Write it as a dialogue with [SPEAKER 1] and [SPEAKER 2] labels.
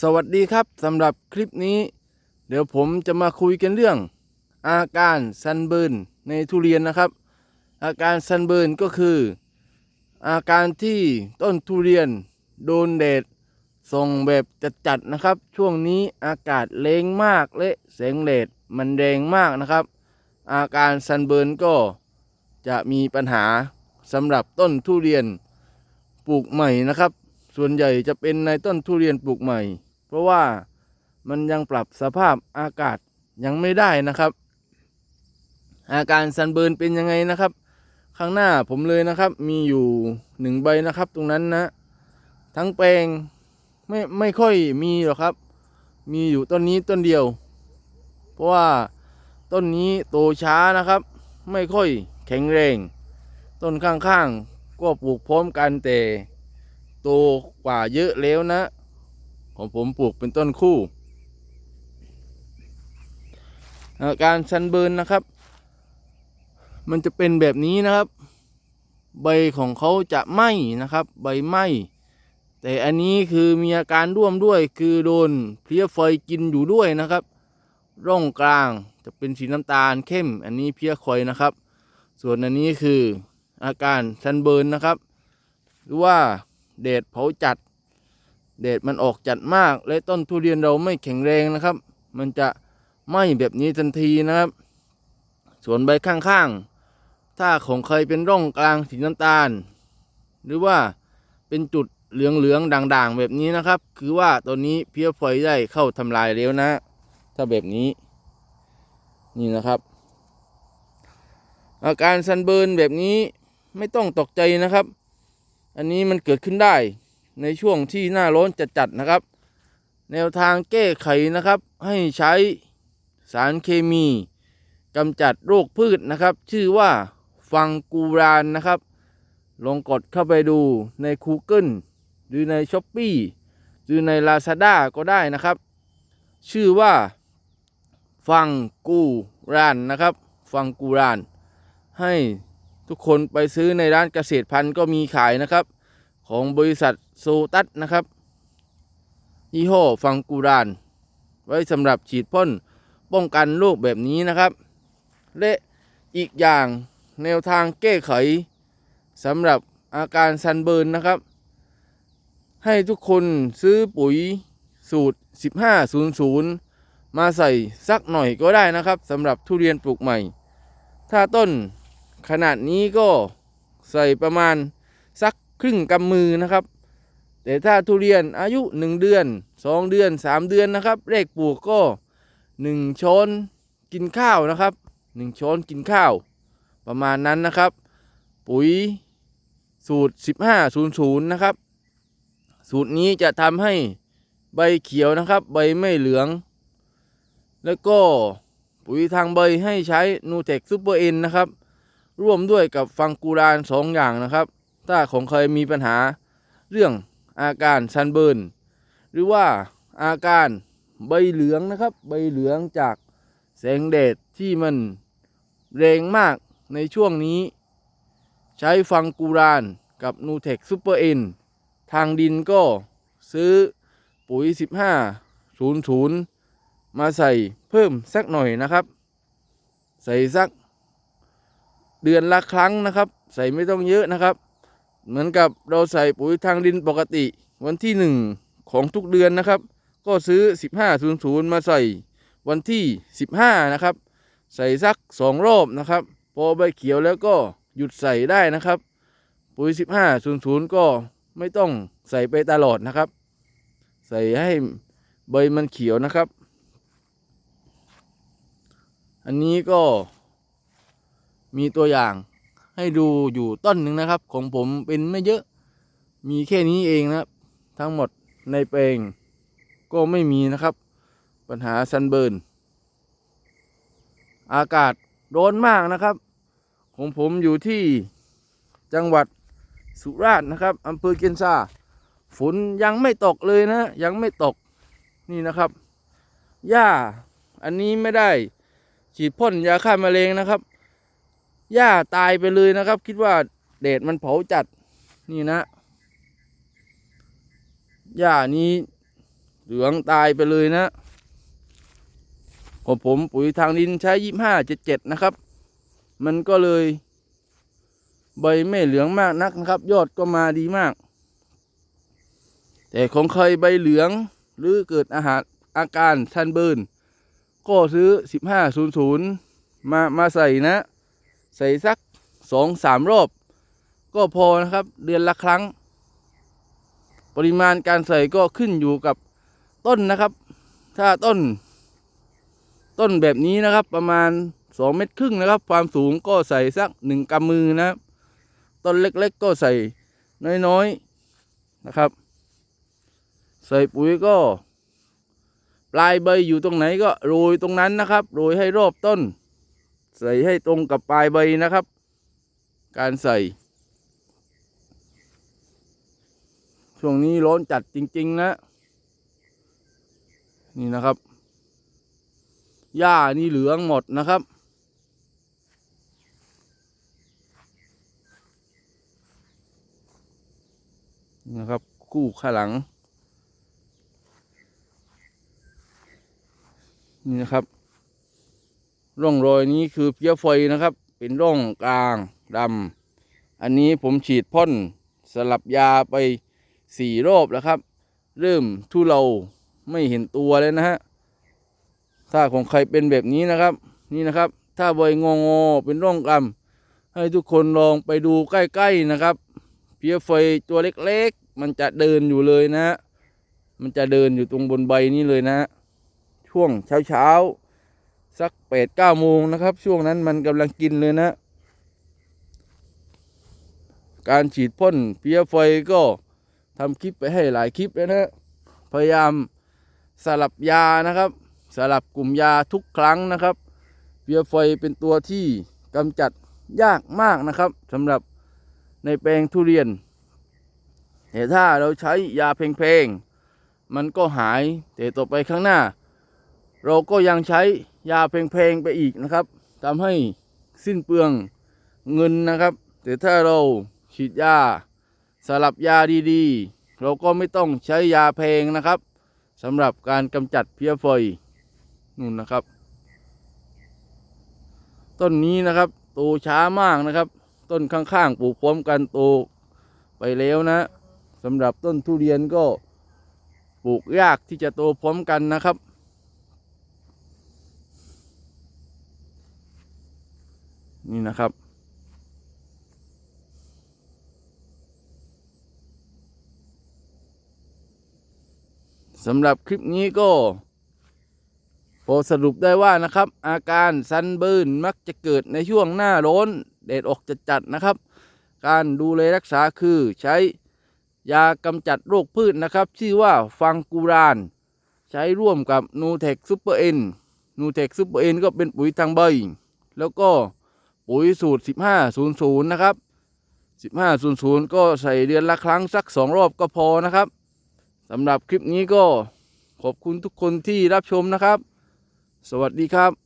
[SPEAKER 1] สวัสดีครับสำหรับคลิปนี้ เดี๋ยวผมจะมาคุยกันเรื่อง อาการซันเบิร์นในทุเรียนนะครับ อาการซันเบิร์นก็คือ อาการที่ต้นทุเรียนโดนแดดส่องแบบจัดๆนะครับ ช่วงนี้อากาศแรงมากและแสงแดดมันแรงมากนะครับ อาการซันเบิร์นก็จะมีปัญหาสำหรับต้นทุเรียนปลูกใหม่นะครับ ส่วนใหญ่จะเป็นในต้นทุเรียนปลูกใหม่ เพราะว่ามันยังปรับสภาพอากาศยังไม่ได้นะครับ อาการซันเบิร์นเป็นยังไงนะครับ ข้างหน้าผมเลยนะครับ มีอยู่หนึ่งใบนะครับ ตรงนั้นนะ ทั้งแปลงไม่ไม่ค่อยมีหรอกครับ มีอยู่ต้นนี้ต้นเดียว เพราะว่าต้นนี้โตช้านะครับ ไม่ค่อยแข็งแรง ต้นข้างๆ ก็ปลูกพร้อมกันแต่ โตกว่าเยอะแล้วนะ ของผมปลูกเป็นต้นคู่อาการซันเบิร์นนะครับ มันจะเป็นแบบนี้นะครับ ใบของเขาจะไหม้นะครับ ใบไหม้แต่อันนี้คือมีอาการร่วมด้วยคือโดนเพลี้ยไฟกินอยู่ด้วยนะครับ ร่องกลางจะเป็นสีน้ำตาลเข้ม อันนี้เพลี้ยไฟนะครับ ส่วนอันนี้คืออาการซันเบิร์นนะครับ หรือว่า แดดเผาจัดแดดมันออกจัดมาก และต้นทุเรียนเราไม่แข็งแรงนะครับ มันจะไหม้แบบนี้ทันทีนะครับ ส่วนใบข้างๆ ถ้าของใครเป็นร่องกลางสีน้ำตาล หรือว่าเป็นจุดเหลืองๆด่างๆ แบบนี้นะครับ คือว่าตัวนี้เพี้ยไฟได้เข้าทำลายแล้วนะ ถ้าแบบนี้ นี่นะครับ อาการซันเบิร์นแบบนี้ไม่ต้องตกใจนะครับ อันนี้มันเกิดขึ้นได้ในช่วงที่หน้าร้อนจัดๆนะครับ แนวทางแก้ไขนะครับ ให้ใช้สารเคมีกำจัดโรคพืชนะครับ ชื่อว่าฟังกูรานนะครับ ลองกดเข้าไปดูใน Google หรือใน s h อ p e e หรือใน Lazada ก็ได้นะครับ ชื่อว่าฟังกูรานนะครับ ฟังกูรานให้ ทุกคนไปซื้อในร้านเกษตรพันธุ์ก็มีขายนะครับ ของบริษัทโซตัสนะครับ ยี่ห้อฟังกูราน ไว้สำหรับฉีดพ่นป้องกันโรคแบบนี้นะครับ และอีกอย่างแนวทางแก้ไขสำหรับอาการซันเบิร์นนะครับ ให้ทุกคนซื้อปุ๋ยสูตร 1500 มาใส่สักหน่อยก็ได้นะครับสำหรับทุเรียนปลูกใหม่ ถ้าต้น ขนาดนี้ก็ใส่ประมาณสักครึ่งกำมือนะครับ แต่ถ้าทุเรียนอายุ 1 เดือน 2 เดือน 3 เดือนนะครับเลขปลูกก็ 1 ช้อนกินข้าวนะครับ 1 ช้อนกินข้าว ประมาณนั้นนะครับ ปุ๋ยสูตร 1500 นะครับ สูตรนี้จะทำให้ใบเขียวนะครับ ใบไม่เหลือง แล้วก็ปุ๋ยทางใบให้ใช้นูเทคซูเปอร์เอ็นนะครับ ร่วมด้วยกับฟังกูรานสองอย่างนะครับ ถ้าของใครมีปัญหาเรื่องอาการซันเบิร์นหรือว่าอาการใบเหลืองนะครับ ใบเหลืองจากแสงแดดที่มันแรงมากในช่วงนี้ ใช้ฟังกูรานกับนูเทคซูเปอร์เอ็นทางดินก็ซื้อปุ๋ย 1500 มาใส่เพิ่มสักหน่อยนะครับ ใส่สัก เดือนละครั้งนะครับ ใส่ไม่ต้องเยอะนะครับ เหมือนกับเราใส่ปุ๋ยทางดินปกติ วันที่หนึ่งของทุกเดือนนะครับ ก็ซื้อ 1500 มาใส่วันที่ 15 นะครับ ใส่สัก 2 รอบนะครับ พอใบเขียวแล้วก็หยุดใส่ได้นะครับ ปุ๋ย 1500 ก็ไม่ต้องใส่ไปตลอดนะครับ ใส่ให้ใบมันเขียวนะครับ อันนี้ก็ มีตัวอย่างให้ดูอยู่ต้นหนึ่งนะครับ ของผมเป็นไม่เยอะ มีแค่นี้เองนะครับ ทั้งหมดในแปลงก็ไม่มีนะครับ ปัญหาซันเบิร์นอากาศร้อนมากนะครับ ของผมอยู่ที่จังหวัดสุราษฎร์นะครับอำเภอเกียนซาฝนยังไม่ตกเลยนะ ยังไม่ตกนี่นะครับหญ้าอันนี้ไม่ได้ฉีดพ่นยาฆ่าแมลงนะครับ หญ้าตายไปเลยนะครับ คิดว่าแดดมันเผาจัดนี่นะหญ้านี้เหลืองตายไปเลยนะของผมปุ๋ยทางดินใช้ยี่ห้าเจ็ดเจ็ดนะครับ มันก็เลย ใบไม่เหลืองมากนักนะครับ ยอดก็มาดีมาก แต่ของใครใบเหลืองหรือเกิดอาหารอาการทันเบิร์นก็ซื้อสิบห้าศูนย์ศูนย์มามาใส่นะ ใส่สักสองสามรอบ ก็พอนะครับ เดือนละครั้ง ปริมาณการใส่ก็ขึ้นอยู่กับต้นนะครับ ถ้าต้น ต้นแบบนี้นะครับ ประมาณสองเมตรครึ่งนะครับ ความสูงก็ใส่สักหนึ่งกำมือนะครับต้นเล็กๆก็ใส่น้อยๆนะครับ ใส่ปุ๋ยก็ ปลายใบอยู่ตรงไหนก็โรยตรงนั้นนะครับ โรยให้รอบต้น ใส่ให้ตรงกับปลายใบนะครับ การใส่ ช่วงนี้ร้อนจัดจริง ๆ นะ นี่นะครับ หญ้านี่เหลืองหมดนะครับนะครับคู่ข้างหลัง นี่นะครับ ร่องรอยนี้คือเพี้ยไฟนะครับ เป็นร่องกลางดำอันนี้ผมฉีดพ่นสลับยาไปสี่รอบแล้วครับ เริ่มทุเลาไม่เห็นตัวเลยนะฮะถ้าของใครเป็นแบบนี้นะครับ นี่นะครับ ถ้าใบงองอเป็นร่องกำให้ทุกคนลองไปดูใกล้ๆนะครับ เพี้ยไฟตัวเล็กๆ มันจะเดินอยู่เลยนะฮะมันจะเดินอยู่ตรงบนใบนี้เลยนะฮะช่วงเช้าๆ สักแปดเก้าโมงนะครับ ช่วงนั้นมันกำลังกินเลยนะ การฉีดพ่นเพี้ยไฟก็ทำคลิปไปให้หลายคลิปแล้วนะ พยายามสลับยานะครับ สลับกลุ่มยาทุกครั้งนะครับเพี้ยไฟเป็นตัวที่กำจัดยากมากนะครับสำหรับในแปลงทุเรียนแต่ถ้าเราใช้ยาเพงๆมันก็หายแต่ต่อไปข้างหน้า เราก็ยังใช้ยาเพงๆไปอีกนะครับทำให้สิ้นเปลืองเงินนะครับ แต่ถ้าเราฉีดยาสลับยาดีๆ เราก็ไม่ต้องใช้ยาแพงนะครับสำหรับการกำจัดเพี้ยไฟนู่นนะครับ ต้นนี้นะครับโตช้ามากนะครับ ต้นข้างๆปลูกพร้อมกันโตไปแล้วนะสำหรับต้นทุเรียนก็ปลูกยากที่จะโตพร้อมกันนะครับ นี่นะครับ สำหรับคลิปนี้ก็พอสรุปได้ว่านะครับ อาการซันเบิร์นมักจะเกิดในช่วงหน้าร้อนแดดออกจัดๆนะครับ การดูแลรักษาคือใช้ยากำจัดโรคพืชนะครับ ชื่อว่าฟังกูราน ใช้ร่วมกับนูเทคซูเปอร์เอ็นนูเทคซูเปอร์เอ็นก็เป็นปุ๋ยทางใบ แล้วก็ ปุ๋ยสูตร 1500 นะครับ 1500 ก็ใส่เดือนละครั้งสัก 2 รอบก็พอนะครับสำหรับคลิปนี้ก็ขอบคุณทุกคนที่รับชมนะครับ สวัสดีครับ